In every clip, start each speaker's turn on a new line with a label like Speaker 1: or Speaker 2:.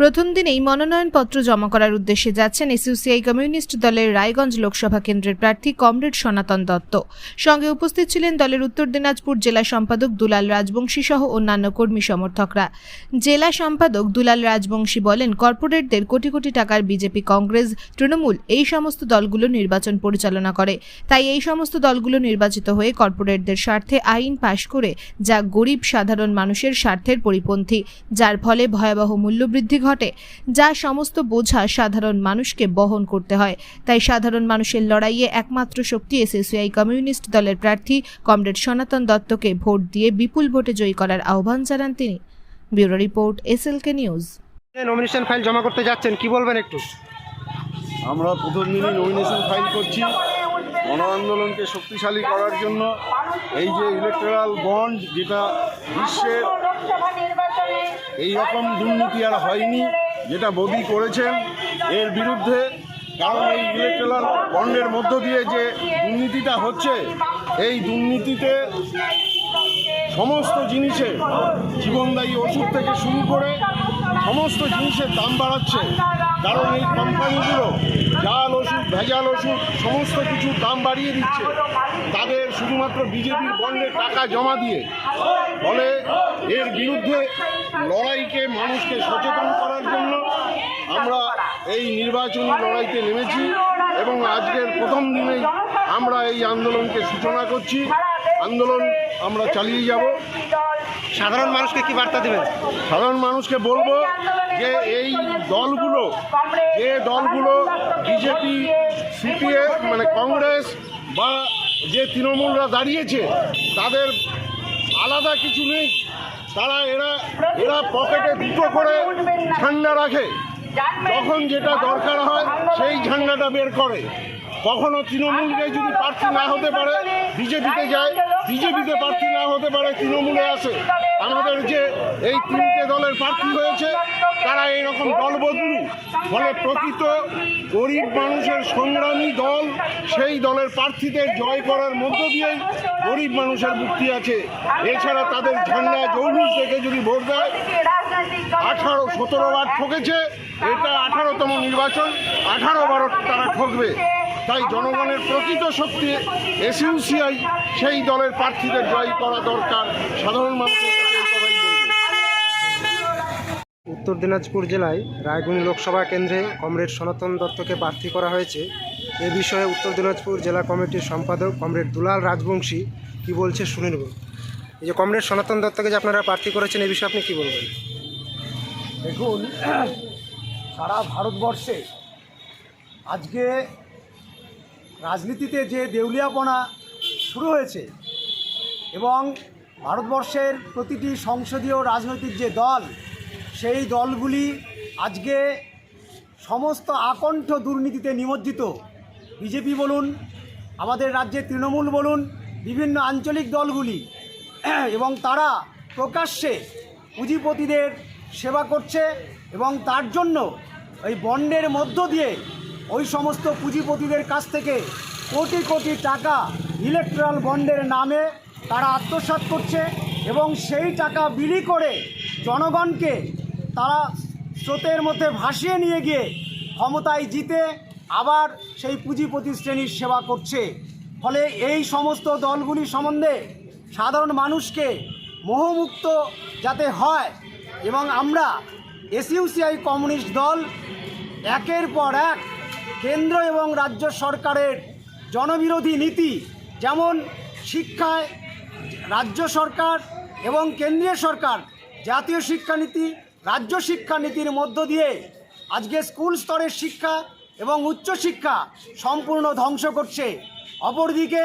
Speaker 1: প্রথম দিনেই মনোনয়নপত্র জমা করার উদ্দেশ্যে যাচ্ছেন এসইউসিআই কমিউনিস্ট দলের রায়গঞ্জ লোকসভা কেন্দ্রের প্রার্থী কমরেড সনাতন দত্ত। সঙ্গে উপস্থিত ছিলেন দলের উত্তর দিনাজপুর জেলা সম্পাদক দুলাল রাজবংশী সহ অন্যান্য কর্মী সমর্থকরা। জেলা সম্পাদক দুলাল রাজবংশী বলেন, কর্পোরেটদের কোটি কোটি টাকার বিজেপি, কংগ্রেস, তৃণমূল এই সমস্ত দলগুলো নির্বাচন পরিচালনা করে। তাই এই সমস্ত দলগুলো নির্বাচিত হয়ে কর্পোরেটদের স্বার্থে আইন পাশ করে যা গরিব সাধারণ মানুষের স্বার্থের পরিপন্থী, যার ফলে ভয়াবহ মূল্যবৃদ্ধি ঘটে যা সমস্ত বোঝা সাধারণ মানুষকে বহন করতে হয়। তাই সাধারণ মানুষের লড়াইয়ে একমাত্র শক্তি এসএসসিআই কমিউনিস্ট দলের প্রার্থী কমরেড সনাতন দত্তকে ভোট দিয়ে বিপুল ভোটে জয়ী করার আহ্বান জানান তিনি। Bureau report SLK news.
Speaker 2: Nomination file জমা করতে যাচ্ছেন কি বলবেন একটু?
Speaker 3: আমরা প্রথম দিনই নমিনেশন ফাইল করছি। গণ আন্দোলনকে শক্তিশালী করার জন্য এই যে ইলেকট্রাল বন্ড যেটা বিশ্বের এই রকম দুর্নীতি আর হয়নি, যেটা মোদি করেছেন, এর বিরুদ্ধে কারণ এই ইলেকট্রাল বন্ডের মধ্য দিয়ে যে দুর্নীতিটা হচ্ছে, এই দুর্নীতিতে সমস্ত জিনিসে জীবনদায়ী ওষুধ থেকে শুরু করে সমস্ত জিনিসের দাম বাড়াচ্ছে। কারণ এই কোম্পানিগুলো জাল ওষুধ, ভেজাল ওষুধ, সমস্ত কিছুর দাম বাড়িয়ে দিচ্ছে। তাদের শুধুমাত্র বিজেপির বন্ডের টাকা জমা দিয়ে। ফলে এর বিরুদ্ধে লড়াইকে মানুষকে সচেতন করার জন্য আমরা এই নির্বাচনী লড়াইতে নেমেছি এবং আজকের প্রথম দিনেই আমরা এই আন্দোলনকে সূচনা করছি। আন্দোলন আমরা চালিয়ে যাব।
Speaker 2: সাধারণ মানুষকে কি বার্তা দেবেন?
Speaker 3: সাধারণ মানুষকে বলব যে এই দলগুলো যে দলগুলো বিজেপি সিপিএম মানে কংগ্রেস বা যে তৃণমূলরা দাঁড়িয়েছে তাদের আলাদা কিছু নেই। তারা এরা এরা পকেটে দুটো করে ঝান্ডা রাখে। যখন যেটা দরকার হয়, সেই ঝান্ডাটা বের করে। কখনো তৃণমূলকে যদি প্রার্থী না হতে পারে, বিজেপিতে যায়। বিজেপিতে প্রার্থী না হতে পারে, তৃণমূলে আসে। আমাদের যে এই তিনটে দলের প্রার্থী হয়েছে। তারা এইরকম দল বদলু ফলে প্রকৃত গরিব মানুষের সংগ্রামী দল, সেই দলের প্রার্থীদের জয় করার মধ্য দিয়েই গরিব মানুষের মুক্তি আছে। এছাড়া তাদের ঝান্ডা জৌলুস দেখে যদি ভোট দেয়, আঠারো সতেরো বার ঠকেছে, এটা আঠারোতম নির্বাচন, আঠারো বারো তারা ঠকবে। তাই জনগণের প্রকৃত শক্তি, এসইউসিআই, সেই দলের প্রার্থীদের জয় করা দরকার। সাধারণ মানুষের কাছে এই কথাই বলব
Speaker 2: উত্তর দিনাজপুর জেলায় রায়গঞ্জ লোকসভা কেন্দ্রে কমরেড সনাতন দত্তকে প্রার্থী করা হয়েছে। এ বিষয়ে উত্তর দিনাজপুর জেলা কমিটির সম্পাদক কমরেড দুলাল রাজবংশী কি বলছে শুনে নেব। এই যে কমরেড সনাতন দত্তকে যে আপনারা প্রার্থী করেছেন, এ বিষয়ে আপনি কি বলবেন?
Speaker 4: দেখুন, সারা ভারতবর্ষে আজকে রাজনীতিতে যে দেউলিয়াপনা শুরু হয়েছে এবং ভারতবর্ষের প্রতিটি সংসদীয় রাজনৈতিক যে দল সেই দলগুলি আজকে সমস্ত আকণ্ঠ দুর্নীতিতে নিমজ্জিত। বিজেপি বলুন, আমাদের রাজ্যে তৃণমূল বলুন, বিভিন্ন আঞ্চলিক দলগুলি। এবং তারা প্রকাশ্যে পুঁজিপতিদের সেবা করছে এবং তার জন্য ওই বন্ডের মধ্য দিয়ে ওই সমস্ত পুঁজিপতিদের কাছ থেকে কোটি কোটি টাকা ইলেকট্রাল বন্ডের নামে তারা আত্মসাৎ করছে এবং সেই টাকা বিলি করে জনগণকে তারা স্রোতের মধ্যে ভাসিয়ে নিয়ে গিয়ে ক্ষমতায় জিতে আবার সেই পুঁজিপতি শ্রেণির সেবা করছে। ফলে এই সমস্ত দলগুলি সম্বন্ধে সাধারণ মানুষকে মোহমুক্ত যাতে হয় এবং আমরা এসইউসিআই কমিউনিস্ট দল একের পর এক কেন্দ্র এবং রাজ্য সরকারের জনবিরোধী নীতি যেমন শিক্ষায় রাজ্য সরকার এবং কেন্দ্রীয় সরকার জাতীয় শিক্ষানীতি রাজ্য শিক্ষানীতির মধ্য দিয়ে আজকে স্কুল স্তরের শিক্ষা এবং উচ্চশিক্ষা সম্পূর্ণ ধ্বংস করছে। অপরদিকে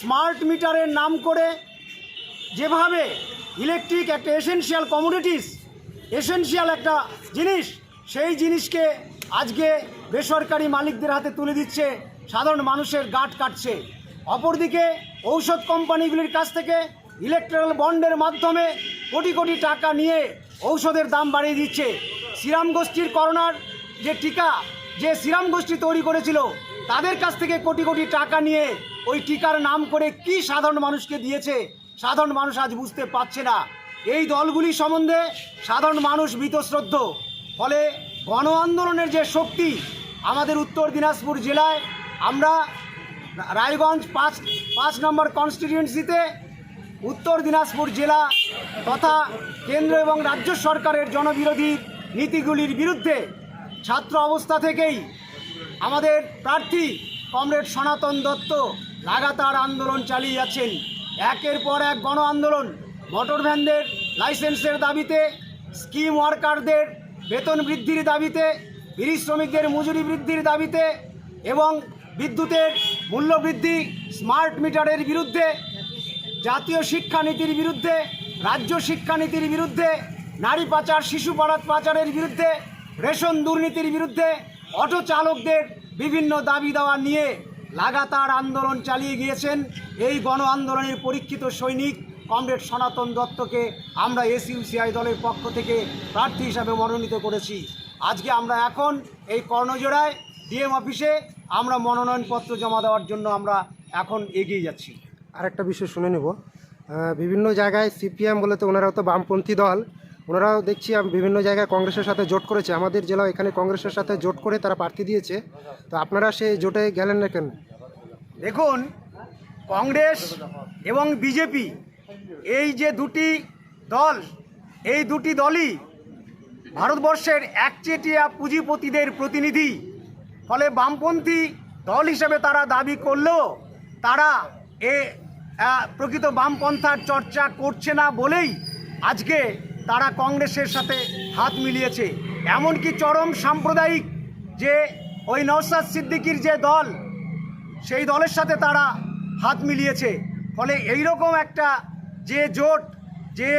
Speaker 4: স্মার্ট মিটারের নাম করে যেভাবে ইলেকট্রিক একটা এসেনশিয়াল কমোডিটিস এসেনশিয়াল একটা জিনিস, সেই জিনিসকে আজকে বেসরকারি মালিকদের হাতে তুলে দিচ্ছে, সাধারণ মানুষের গাঁট কাটছে। অপরদিকে, ঔষধ কোম্পানিগুলির কাছ থেকে ইলেকট্রাল বন্ডের মাধ্যমে কোটি কোটি টাকা নিয়ে ঔষধের দাম বাড়িয়ে দিচ্ছে। সিরাম গোষ্ঠীর করোনার যে টিকা, যে সিরাম গোষ্ঠী তৈরি করেছিল, তাদের কাছ থেকে কোটি কোটি টাকা নিয়ে ওই টিকার নাম করে কি সাধারণ মানুষকে দিয়েছে, সাধারণ মানুষ আজ বুঝতে পারছে না। এই দলগুলি সম্বন্ধে সাধারণ মানুষ বীতশ্রদ্ধ। ফলে গণ আন্দোলনের যে শক্তি, আমাদের উত্তর দিনাজপুর জেলায়, আমরা রায়গঞ্জ পাঁচ পাঁচ নম্বর কনস্টিটিউয়েন্সিতে উত্তর দিনাজপুর জেলা তথা কেন্দ্র এবং রাজ্য সরকারের জনবিরোধী নীতিগুলির বিরুদ্ধে ছাত্র অবস্থা থেকেই আমাদের প্রার্থী কমরেড সনাতন দত্ত লাগাতার আন্দোলন চালিয়ে যাচ্ছেন। একের পর এক গণ আন্দোলন, মোটর ভ্যানদের লাইসেন্সের দাবিতে, স্কিম ওয়ার্কারদের বেতন বৃদ্ধির দাবিতে, বিড়ি শ্রমিকদের মজুরি বৃদ্ধির দাবিতে এবং বিদ্যুতের মূল্য বৃদ্ধি স্মার্ট মিটারের বিরুদ্ধে জাতীয় শিক্ষানীতির বিরুদ্ধে, রাজ্য শিক্ষানীতির বিরুদ্ধে, নারী পাচার, শিশু পাড়াত পাচারের বিরুদ্ধে, রেশন দুর্নীতির বিরুদ্ধে অটো চালকদের বিভিন্ন দাবি দেওয়া নিয়ে লাগাতার আন্দোলন চালিয়ে গিয়েছেন। এই গণ আন্দোলনের পরীক্ষিত সৈনিক কমরেড সনাতন দত্তকে আমরা এসইউসিআই দলের পক্ষ থেকে প্রার্থী হিসাবে মনোনীত করেছি। আজকে আমরা এখন এই কর্ণজোড়ায় ডিএম অফিসে আমরা মনোনয়নপত্র জমা দেওয়ার জন্য আমরা এখন এগিয়ে যাচ্ছি।
Speaker 2: আরেকটা বিষয় শুনে নেব। বিভিন্ন জায়গায় সিপিএম বলে তো ওনারাও তো বামপন্থী দল, ওনারাও দেখছি বিভিন্ন জায়গায় কংগ্রেসের সাথে জোট করেছে। আমাদের জেলা এখানে কংগ্রেসের সাথে জোট করে তারা প্রার্থী দিয়েছে। তো আপনারা সেই জোটে গেলেন না কেন?
Speaker 4: দেখুন, কংগ্রেস এবং বিজেপি এই যে দুটি দল, এই দুটি দলই ভারতবর্ষের একচেটিয়া পুঁজিপতিদের প্রতিনিধি। ফলে বামপন্থী দল হিসেবে তারা দাবি করলেও তারা এ প্রকৃত বামপন্থার চর্চা করছে না বলেই আজকে তারা কংগ্রেসের সাথে হাত মিলিয়েছে। এমনকি চরম সাম্প্রদায়িক যে ওই নওসাদ সিদ্দিকির যে দল, সেই দলের সাথে তারা হাত মিলিয়েছে। ফলে এই রকম একটা যে জোট, যে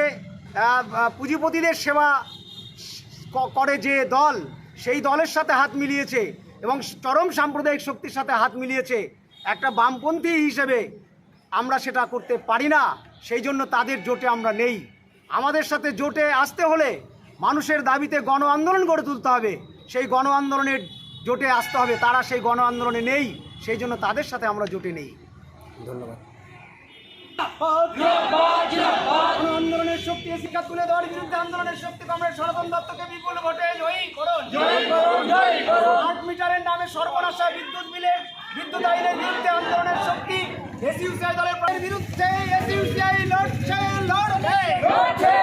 Speaker 4: পুঁজিপতিদের সেবা করে যে দল, সেই দলের সাথে হাত মিলিয়েছে এবং চরম সাম্প্রদায়িক শক্তির সাথে হাত মিলিয়েছে। একটা বামপন্থী হিসেবে আমরা সেটা করতে পারি না, সেই জন্য তাদের জোটে আমরা নেই। আমাদের সাথে জোটে আসতে হলে মানুষের দাবিতে গণ আন্দোলন গড়ে তুলতে হবে। সেই গণ আন্দোলনের জোটে আসতে হবে, তারা সেই গণ আন্দোলনে নেই, সেই জন্য তাদের সাথে আমরা জোটে নেই।
Speaker 2: ধন্যবাদ।
Speaker 4: আন্দোলনের শক্তি শিক্ষা তুলে দেওয়ার বিরুদ্ধে আন্দোলনের শক্তি কমরেড সনাতন দত্তকে বিপুল ভোটে স্মার্ট মিটারের নামে সর্বনাশা বিদ্যুৎ বিলের বিদ্যুৎ আইনের বিরুদ্ধে আন্দোলনের শক্তি এসইউসিআই দলের প্রাণের বিরুদ্ধে এসইউসিআই লড়ছে লড়বে